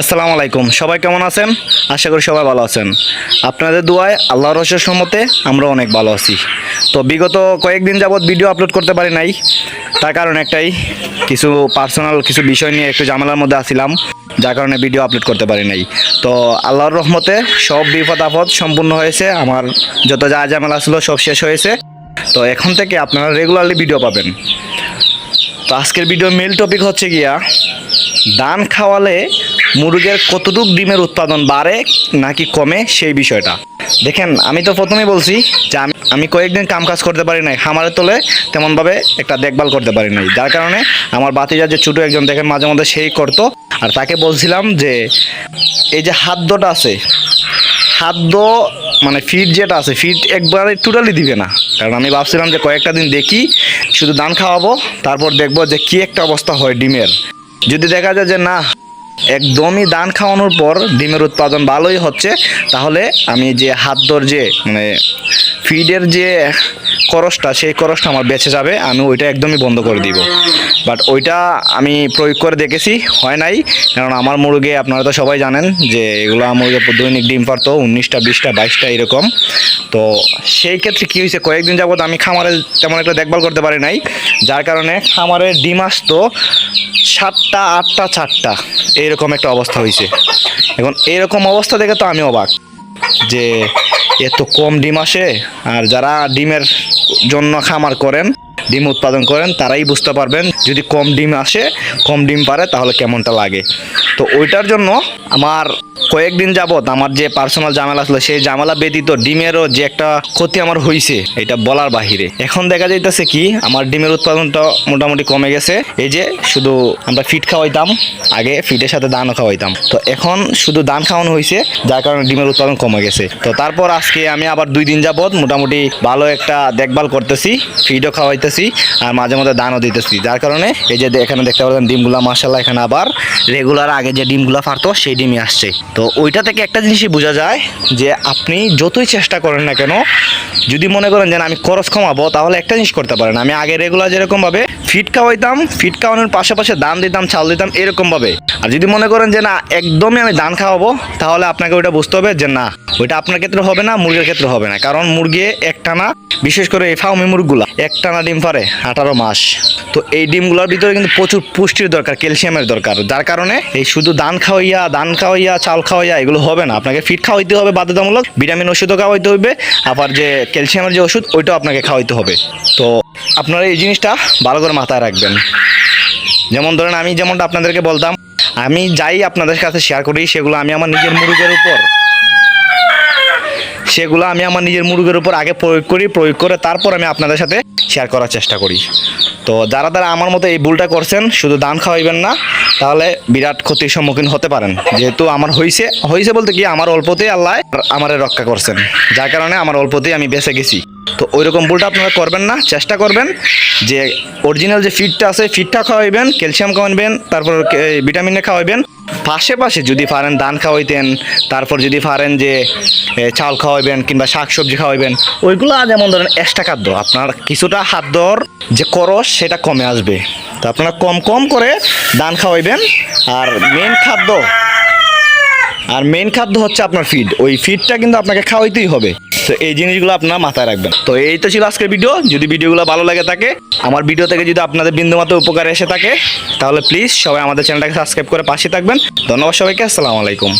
আসসালামু আলাইকুম। সবাই কেমন আছেন? আশা করি সবাই ভালো আছেন। আপনাদের দোয়ায় আল্লাহর রসের সম্মতে আমরা অনেক ভালো আছি। তো বিগত কয়েকদিন যাবৎ ভিডিও আপলোড করতে পারি নাই। তার কারণ একটাই, কিছু পার্সোনাল কিছু বিষয় নিয়ে একটু ঝামেলার মধ্যে আসছিলাম যার কারণে ভিডিও আপলোড করতে পারি নাই। তো আল্লাহর রহমতে সব বিপদ আপদ সম্পূর্ণ হয়েছে, আমার যত যা ঝামেলা ছিল সব শেষ হয়েছে। তো এখন থেকে আপনারা রেগুলারলি ভিডিও পাবেন। তো আজকের ভিডিও মেল টপিক হচ্ছে গিয়া, দান খাওয়ালে মুরগের কতটুক ডিমের উৎপাদন বাড়ে নাকি কমে সেই বিষয়টা। দেখেন, আমি তো প্রথমেই বলছি যে আমি আমি কয়েকদিন কাম কাজ করতে পারি নাই, খামারের তলে তেমনভাবে একটা দেখভাল করতে পারি নাই। যার কারণে আমার বাতিজা যে ছোটো একজন, দেখেন মাঝে মধ্যে সেই করতো। আর তাকে বলছিলাম যে, এই যে হাদ্যটা আছে খাদ্য মানে ফিড যেটা আছে ফিড একবারে টোটালি দিবে না। কারণ আমি ভাবছিলাম যে কয়েকটা দিন দেখি, শুধু দান খাওয়াবো, তারপর দেখব যে কি একটা অবস্থা হয় ডিমের। যদি দেখা যায় যে না একদমই দান খাওয়ানোর পর ডিমের উৎপাদন ভালোই হচ্ছে। তাহলে আমি যে হাত ধর যে মানে ফিডের যে খরচটা, সেই খরচটা আমার বেঁচে যাবে, আমি ওইটা একদমই বন্ধ করে দিব। বাট ওইটা আমি প্রয়োগ করে দেখেছি, হয় নাই। কারণ আমার মুরগি, আপনারা তো সবাই জানেন যে এগুলো মুরগি দৈনিক ডিম পারতো, উনিশটা, বিশটা, বাইশটা এরকম। তো সেই ক্ষেত্রে কী হয়েছে, কয়েকদিন যাবত আমি খামারে তেমন একটা দেখভাল করতে পারি নাই। যার কারণে খামারে ডিম আসতো সাতটা, আটটা, চারটা এইরকম একটা অবস্থা হয়েছে। এখন এরকম অবস্থা দেখে তো আমি অবাক যে এত কম ডিম আসে আর যারা ডিমের জন্য খামার করেন ডিম উৎপাদন করেন, তারাই বুঝতে পারবেন যদি কম ডিম আসে, কম ডিম পারে তাহলে কেমনটা লাগে। তো ওইটার জন্য আমার কয়েকদিন যাবৎ আমার যে পার্সোনাল জামেলা ছিল, সেই জামেলা ব্যতীত ডিমেরও যে একটা ক্ষতি আমার হয়েছে এটা বলার বাহিরে। এখন দেখা যাইতেছে কি, আমার ডিমের উৎপাদনটা মোটামুটি কমে গেছে। এই যে শুধু আমরা ফিট খাওয়াইতাম, আগে ফিটের সাথে দানও খাওয়াইতাম। তো এখন শুধু দান খাওয়ানো হয়েছে যার কারণে ডিমের উৎপাদন কমে গেছে। তো তারপর আজকে আমি আবার দুই দিন যাবৎ মোটামুটি ভালো একটা দেখভাল করতেছি ফিডও খাওয়াইতেছি। আর মাঝে মধ্যে দানও দিতেছি। যার কারণে এই যে এখানে দেখতে পাচ্ছেন ডিমগুলা মাসাল্লাহ এখানে আবার রেগুলার আগে যে ডিমগুলো ফারতো সেই ডিমই আসছে। তো ওইটা থেকে একটা জিনিসই বোঝা যায় যে আপনি যতই চেষ্টা করেন না কেন, যদি মনে করেন যে আমি খরচ কমাবো, তাহলে একটা জিনিস করতে পারেন। আমি আগে রেগুলার যেরকমভাবে ফিট খাওয়াইতাম ফিট খাওয়ানোর পাশাপাশি দান দিতাম, চাল দিতাম, এরকমভাবে। আর যদি মনে করেন যে না, একদমই আমি দান খাওয়াবো, তাহলে আপনাকে ওইটা বুঝতে হবে যে না, ওইটা আপনার ক্ষেত্রে হবে না, মুরগির ক্ষেত্রে হবে না। কারণ মুরগি একটানা, বিশেষ করে এই ফাউমি মুরগুলা একটানা ডিম পারে, আঠারো মাস। তো এই ডিমগুলোর ভিতরে কিন্তু প্রচুর পুষ্টির দরকার, ক্যালসিয়ামের দরকার। যার কারণে এই শুধু দান খাওয়াইয়া দান খাওয়াইয়া, চাল খাওয়াইয়া এগুলো হবে না। আপনাকে ফিট খাওয়াইতে হবে বাধ্যতামূলক ভিটামিন ওষুধও খাওয়াইতে হবে, আবার যে ক্যালসিয়ামের যে ওষুধ, ওইটাও আপনাকে খাওয়াইতে হবে। তো আপনারা এই জিনিসটা ভালো করে মাথায় রাখবেন। যেমন ধরেন আমি যেমনটা আপনাদেরকে বলতাম, আমি যাই আপনাদের কাছে শেয়ার করি, সেগুলো আমি আমার নিজের মুরগের উপর সেগুলো আমি আমার নিজের মুরগের উপর আগে প্রয়োগ করি, প্রয়োগ করে তারপর আমি আপনাদের সাথে শেয়ার করার চেষ্টা করি। তো যারা তারা আমার মতো এই ভুলটা করছেন, শুধু দান খাওয়াইবেন না, তাহলে বিরাট ক্ষতির সম্মুখীন হতে পারেন। যেহেতু আমার হয়েছে হয়েছে বলতে কি, আমার অল্পতেই আল্লাহ আমারে রক্ষা করছেন। যার কারণে আমার অল্পতেই আমি বেঁচে গেছি। তো ওই রকম ভুলটা আপনারা করবেন না, চেষ্টা করবেন যে অরিজিনাল যে ফিডটা আছে ফিডটা খাওয়াইবেন ক্যালসিয়াম খাওয়াবেন তারপর ভিটামিনে খাওয়াইবেন। পাশে পাশে যদি পারেন ধান খাওয়াইতেন, তারপর যদি পারেন যে চাল খাওয়াইবেন কিংবা শাক সবজি খাওয়াইবেন, ওইগুলো যেমন ধরেন এক্সট্রা খাদ্য, আপনার কিছুটা খাদ্যর যে করস সেটা কমে আসবে। তো আপনারা কম কম করে ধান খাওয়াইবেন আর মেন খাদ্য? আর মেন খাদ্য হচ্ছে আপনার ফিড ওই ফিডটা কিন্তু আপনাকে খাওয়াইতেই হবে। তো এই জিনিসগুলো আপনার মাথায় রাখবেন। তো এই তো ছিল আজকের ভিডিও যদি ভিডিওগুলো ভালো লাগে থাকে, আমার ভিডিও থেকে যদি আপনাদের বিন্দুমাত্র উপকার এসে থাকে, তাহলে প্লিজ সবাই আমাদের চ্যানেলটাকে সাবস্ক্রাইব করে পাশে থাকবেন। ধন্যবাদ সবাইকে। আসসালামু আলাইকুম।